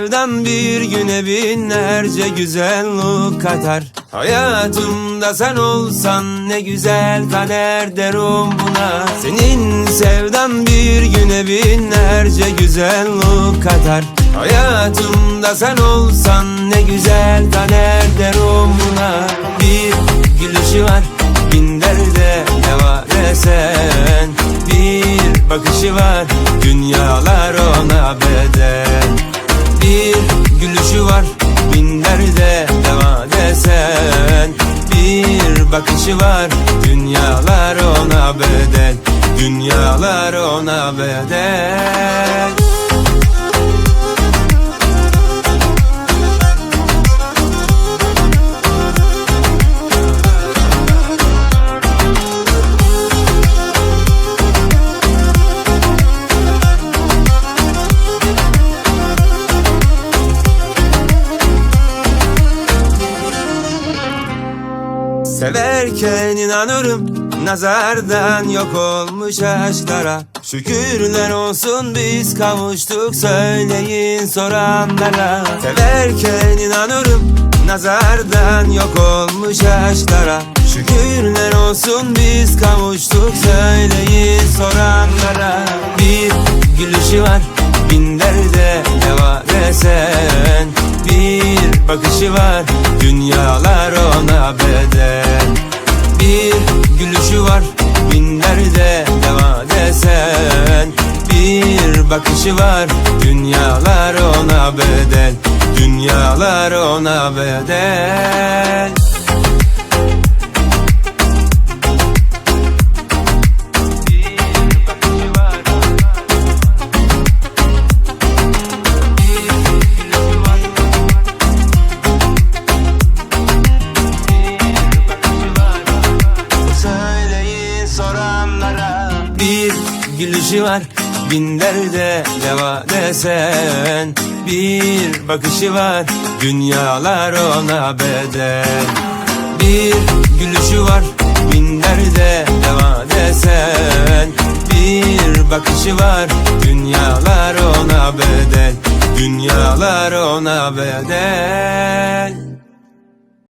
sevdan bir güne binlerce güzellik katar. Hayatımda sen olsan ne güzel kader derim buna. Senin sevdan bir güne binlerce güzellik katar. Hayatımda sen olsan ne güzel kader derim buna. Bir gülüşü var bin derde ne var desen. Bir bakışı var dünyalar ona bedel Bir gülüşü var. Bin derde deva desen Bir bakışı var. Dünyalar ona bedel Dünyalar ona bedel Severken inanırım Nazardan yok olmuş aşklara. Şükürler olsun biz kavuştuk Söyleyin soranlara. Severken inanırım Nazardan yok olmuş aşklara. Şükürler olsun biz kavuştuk Söyleyin soranlara. Bir gülüşü var bin derde deva desen. Bir bakışı var dünyalar ona bedel bakışı var. Dünyalar ona bedel. Dünyalar ona bedel. Söyleyin soranlara. Bir gülüşü var bin derde deva desen Bir bakışı var dünyalar ona bedel. Bir gülüşü var bin derde deva desen Bir bakışı var dünyalar ona bedel. Dünyalar ona bedel